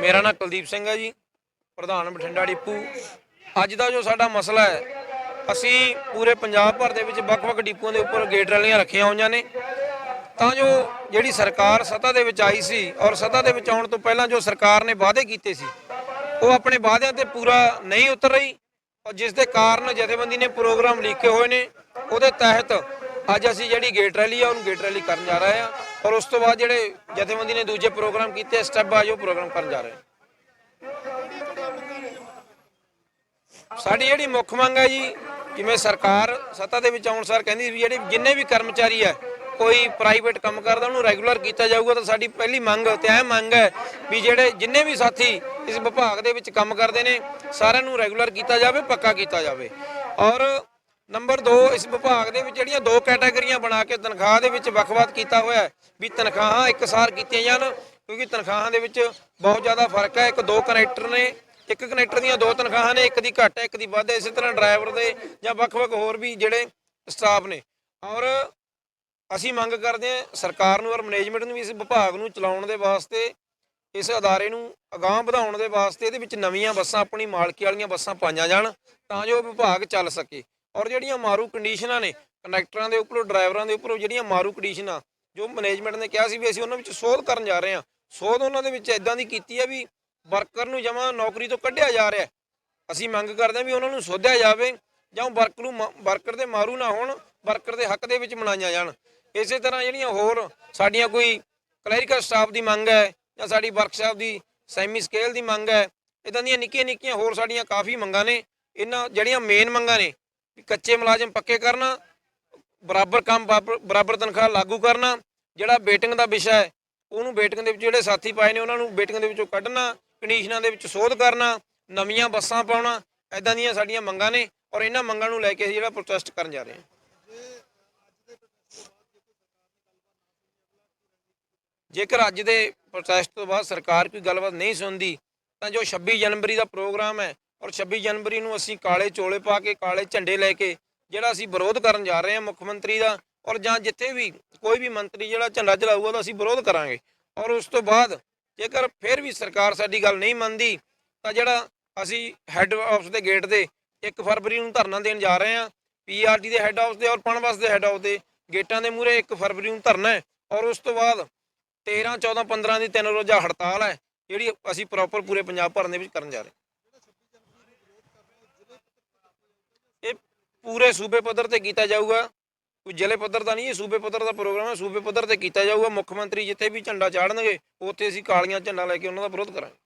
ਮੇਰਾ ਨਾਮ ਕੁਲਦੀਪ ਸਿੰਘ ਹੈ ਜੀ, ਪ੍ਰਧਾਨ ਬਠਿੰਡਾ ਡਿਪੂ। ਅੱਜ ਦਾ ਜੋ ਸਾਡਾ ਮਸਲਾ ਹੈ, ਅਸੀਂ ਪੂਰੇ ਪੰਜਾਬ ਭਰ ਦੇ ਵਿੱਚ ਵੱਖ-ਵੱਖ ਡਿਪੂਆਂ ਦੇ ਉੱਪਰ ਗੇਟ ਰੈਲੀਆਂ ਰੱਖੀਆਂ ਹੋਈਆਂ ਨੇ। ਤਾਂ ਜੋ ਜਿਹੜੀ ਸਰਕਾਰ ਸੱਤਾ ਦੇ ਵਿੱਚ ਆਈ ਸੀ ਔਰ ਸੱਤਾ ਦੇ ਵਿੱਚ ਆਉਣ ਤੋਂ ਪਹਿਲਾਂ ਜੋ ਸਰਕਾਰ ਨੇ ਵਾਅਦੇ ਕੀਤੇ ਸੀ ਉਹ ਆਪਣੇ ਵਾਅਦਿਆਂ ਤੇ ਪੂਰਾ ਨਹੀਂ ਉਤਰ ਰਹੀ ਔਰ ਜਿਸ ਦੇ ਕਾਰਨ ਜਥੇਬੰਦੀ ਨੇ ਪ੍ਰੋਗਰਾਮ ਲਿਖੇ ਹੋਏ ਨੇ, ਉਹਦੇ ਤਹਿਤ ਅੱਜ ਅਸੀਂ ਜਿਹੜੀ ਗੇਟ ਰੈਲੀ ਆ, ਉਹਨੂੰ ਗੇਟ ਰੈਲੀ ਕਰਨ ਜਾ ਰਹੇ ਆ ਔਰ ਉਸ ਤੋਂ ਬਾਅਦ ਜਿਹੜੇ ਜਥੇਬੰਦੀ ਨੇ ਦੂਜੇ ਪ੍ਰੋਗਰਾਮ ਕੀਤੇ ਸਟੈਪ ਬਾਈ ਉਹ ਪ੍ਰੋਗਰਾਮ ਕਰਨ ਜਾ ਰਹੇ ਸਾਡੀ ਜਿਹੜੀ ਮੁੱਖ ਮੰਗ ਹੈ ਜੀ, ਜਿਵੇਂ ਸਰਕਾਰ ਸੱਤਾ ਦੇ ਵਿੱਚ ਆਉਣ ਸਾਰ ਕਹਿੰਦੀ ਵੀ ਜਿਹੜੇ ਜਿੰਨੇ ਵੀ ਕਰਮਚਾਰੀ ਹੈ ਕੋਈ ਪ੍ਰਾਈਵੇਟ ਕੰਮ ਕਰਦਾ, ਉਹਨੂੰ ਰੈਗੂਲਰ ਕੀਤਾ ਜਾਊਗਾ, ਤਾਂ ਸਾਡੀ ਪਹਿਲੀ ਮੰਗ, ਤੇ ਇਹ ਮੰਗ ਹੈ ਵੀ ਜਿਹੜੇ ਜਿੰਨੇ ਵੀ ਸਾਥੀ ਇਸ ਵਿਭਾਗ ਦੇ ਵਿੱਚ ਕੰਮ ਕਰਦੇ ਨੇ, ਸਾਰਿਆਂ ਨੂੰ ਰੈਗੂਲਰ ਕੀਤਾ ਜਾਵੇ, ਪੱਕਾ ਕੀਤਾ ਜਾਵੇ। ਔਰ ਨੰਬਰ 2 ਇਸ ਵਿਭਾਗ ਦੇ ਵਿੱਚ ਜਿਹੜੀਆਂ ਦੋ ਕੈਟਾਗਰੀਆਂ ਬਣਾ ਕੇ ਤਨਖਾਹ ਦੇ ਵਿੱਚ ਵੱਖ-ਵੱਖ ਕੀਤਾ ਹੋਇਆ ਵੀ ਤਨਖਾਹਾਂ ਇੱਕਸਾਰ ਕੀਤੀਆਂ ਜਾਣ, ਕਿਉਂਕਿ ਤਨਖਾਹਾਂ ਦੇ ਵਿੱਚ ਬਹੁਤ ਜ਼ਿਆਦਾ ਫ਼ਰਕ ਹੈ, ਇੱਕ ਦੋ ਕਨੈਕਟਰ ਨੇ, ਇੱਕ ਕਨੈਕਟਰ ਦੀਆਂ ਦੋ ਤਨਖਾਹਾਂ ਨੇ, ਇੱਕ ਦੀ ਘੱਟ ਹੈ, ਇੱਕ ਦੀ ਵੱਧ ਹੈ, ਇਸੇ ਤਰ੍ਹਾਂ ਡਰਾਈਵਰ ਦੇ ਜਾਂ ਵੱਖ-ਵੱਖ ਹੋਰ ਵੀ ਜਿਹੜੇ ਸਟਾਫ ਨੇ। ਔਰ ਅਸੀਂ ਮੰਗ ਕਰਦੇ ਹਾਂ ਸਰਕਾਰ ਨੂੰ ਔਰ ਮੈਨੇਜਮੈਂਟ ਨੂੰ ਵੀ ਇਸ ਵਿਭਾਗ ਨੂੰ ਚਲਾਉਣ ਦੇ ਵਾਸਤੇ, ਇਸ ਅਦਾਰੇ ਨੂੰ ਅਗਾਂਹ ਵਧਾਉਣ ਦੇ ਵਾਸਤੇ ਇਹਦੇ ਵਿੱਚ ਨਵੀਆਂ ਬੱਸਾਂ, ਆਪਣੀ ਮਾਲਕੀ ਵਾਲੀਆਂ ਬੱਸਾਂ ਪਾਈਆਂ ਜਾਣ ਤਾਂ ਜੋ ਵਿਭਾਗ ਚੱਲ ਸਕੇ। ਔਰ ਜਿਹੜੀਆਂ ਮਾਰੂ ਕੰਡੀਸ਼ਨਾਂ ਨੇ ਕੰਡਕਟਰਾਂ ਦੇ ਉੱਪਰੋਂ ਡਰਾਈਵਰਾਂ ਦੇ ਉੱਪਰੋਂ ਜਿਹੜੀਆਂ ਮਾਰੂ ਕੰਡੀਸ਼ਨਾਂ ਜੋ ਮੈਨੇਜਮੈਂਟ ਨੇ ਕਿਹਾ ਸੀ ਵੀ ਅਸੀਂ ਉਹਨਾਂ ਵਿੱਚ ਸੋਧ ਕਰਨ ਜਾ ਰਹੇ ਹਾਂ। ਸੋਧ ਉਹਨਾਂ ਦੇ ਵਿੱਚ ਇਦਾਂ ਦੀ ਕੀਤੀ ਹੈ ਵੀ ਵਰਕਰ ਨੂੰ ਜਮਾ ਨੌਕਰੀ ਤੋਂ ਕੱਢਿਆ ਜਾ ਰਿਹਾ ਅਸੀਂ ਮੰਗ ਕਰਦੇ ਹਾਂ ਵੀ ਉਹਨਾਂ ਨੂੰ ਸੋਧਿਆ ਜਾਵੇ ਜਾਂ ਵਰਕਰ ਨੂੰ ਵਰਕਰ ਦੇ ਮਾਰੂ ਨਾ ਹੋਣ ਵਰਕਰ ਦੇ ਹੱਕ ਦੇ ਵਿੱਚ ਮਨਾਈਆਂ ਜਾਣ। ਇਸੇ ਤਰ੍ਹਾਂ ਜਿਹੜੀਆਂ ਹੋਰ ਸਾਡੀਆਂ ਕੋਈ ਕਲੈਰੀਕਲ ਸਟਾਫ ਦੀ ਮੰਗ ਹੈ ਜਾਂ ਸਾਡੀ ਵਰਕਸ਼ਾਪ ਦੀ ਸੈਮੀ ਸਕੇਲ ਦੀ ਮੰਗ ਹੈ ਇਦਾਂ ਦੀਆਂ ਨਿੱਕੀਆਂ ਨਿੱਕੀਆਂ ਹੋਰ ਸਾਡੀਆਂ ਕਾਫੀ ਮੰਗਾਂ ਨੇ। ਇਹਨਾਂ ਜਿਹੜੀਆਂ ਮੇਨ ਮੰਗਾਂ ਨੇ ਕੱਚੇ ਮੁਲਾਜ਼ਮ ਪੱਕੇ ਕਰਨਾ, ਬਰਾਬਰ ਕੰਮ ਬਰਾਬਰ- ਬਰਾਬਰ ਤਨਖਾਹ ਲਾਗੂ ਕਰਨਾ, ਜਿਹੜਾ ਬੇਟਿੰਗ ਦਾ ਵਿਸ਼ਾ ਹੈ, ਉਹਨੂੰ ਬੇਟਿੰਗ ਦੇ ਵਿੱਚ ਜਿਹੜੇ ਸਾਥੀ ਪਾਏ ਨੇ, ਉਹਨਾਂ ਨੂੰ ਬੇਟਿੰਗ ਦੇ ਵਿੱਚੋਂ ਕੱਢਣਾ ਕੰਡੀਸ਼ਨਾਂ ਦੇ ਵਿੱਚ ਸੋਧ ਕਰਨਾ, ਨਵੀਆਂ ਬੱਸਾਂ ਪਾਉਣਾ ਐਦਾਂ ਦੀਆਂ ਸਾਡੀਆਂ ਮੰਗਾਂ ਨੇ ਔਰ ਇਹਨਾਂ ਮੰਗਾਂ ਨੂੰ ਲੈ ਕੇ ਅਸੀਂ ਜਿਹੜਾ ਪ੍ਰੋਟੈਸਟ ਕਰਨ ਜਾ ਰਹੇ ਹਾਂ। ਜੇਕਰ ਅੱਜ ਦੇ ਪ੍ਰੋਟੈਸਟ ਤੋਂ ਬਾਅਦ ਸਰਕਾਰ ਕੋਈ ਗੱਲਬਾਤ ਨਹੀਂ ਸੁਣਦੀ, ਤਾਂ ਜੋ 26 ਜਨਵਰੀ ਦਾ ਪ੍ਰੋਗਰਾਮ ਹੈ ਔਰ 26 ਜਨਵਰੀ ਨੂੰ ਅਸੀਂ ਕਾਲੇ ਚੋਲੇ ਪਾ ਕੇ, ਕਾਲੇ ਝੰਡੇ ਲੈ ਕੇ ਜਿਹੜਾ ਅਸੀਂ ਵਿਰੋਧ ਕਰਨ ਜਾ ਰਹੇ ਹਾਂ ਮੁੱਖ ਮੰਤਰੀ ਦਾ ਔਰ ਜਾਂ ਜਿੱਥੇ ਵੀ ਕੋਈ ਵੀ ਮੰਤਰੀ ਜਿਹੜਾ ਝੰਡਾ ਚਲਾਊਗਾ ਉਹਦਾ ਅਸੀਂ ਵਿਰੋਧ ਕਰਾਂਗੇ। ਔਰ ਉਸ ਤੋਂ ਬਾਅਦ ਜੇਕਰ ਫਿਰ ਵੀ ਸਰਕਾਰ ਸਾਡੀ ਗੱਲ ਨਹੀਂ ਮੰਨਦੀ, ਤਾਂ ਜਿਹੜਾ ਅਸੀਂ ਹੈੱਡ ਆਫਿਸ ਦੇ ਗੇਟ ਦੇ 1 ਫਰਵਰੀ ਨੂੰ ਧਰਨਾ ਦੇਣ ਜਾ ਰਹੇ ਹਾਂ ਪੀਆਰਟੀ ਦੇ ਹੈੱਡ ਆਫਿਸ ਦੇ ਔਰ ਪਣਬਸ ਦੇ ਹੈੱਡ ਆਫਿਸ ਦੇ ਗੇਟਾਂ ਦੇ ਮੂਹਰੇ 1 ਫਰਵਰੀ ਨੂੰ ਧਰਨਾ ਹੈ ਔਰ ਉਸ ਤੋਂ ਬਾਅਦ 13 14 15 ਦੀ ਤਿੰਨ ਰੋਜ਼ਾ ਹੜਤਾਲ ਹੈ, ਜਿਹੜੀ ਅਸੀਂ ਪ੍ਰੋਪਰ ਪੂਰੇ ਪੰਜਾਬ ਭਰਨ ਦੇ ਵਿੱਚ ਕਰਨ ਜਾ ਰਹੇ ਇਹ ਪੂਰੇ ਸੂਬੇ ਪੱਧਰ ਤੇ ਕੀਤਾ ਜਾਊਗਾ, ਕੋਈ ਜ਼ਿਲ੍ਹੇ ਪੱਧਰ ਦਾ ਨਹੀਂ, ਇਹ ਸੂਬੇ ਪੱਧਰ ਦਾ ਪ੍ਰੋਗਰਾਮ ਹੈ, ਸੂਬੇ ਪੱਧਰ ਤੇ ਕੀਤਾ ਜਾਊਗਾ, ਮੁੱਖ ਮੰਤਰੀ ਜਿੱਥੇ ਵੀ ਝੰਡਾ ਚਾੜਨਗੇ, ਉੱਥੇ ਅਸੀਂ ਕਾਲੀਆਂ ਝੰਡਾ ਲੈ ਕੇ ਉਹਨਾਂ ਦਾ ਵਿਰੋਧ ਕਰਾਂਗੇ।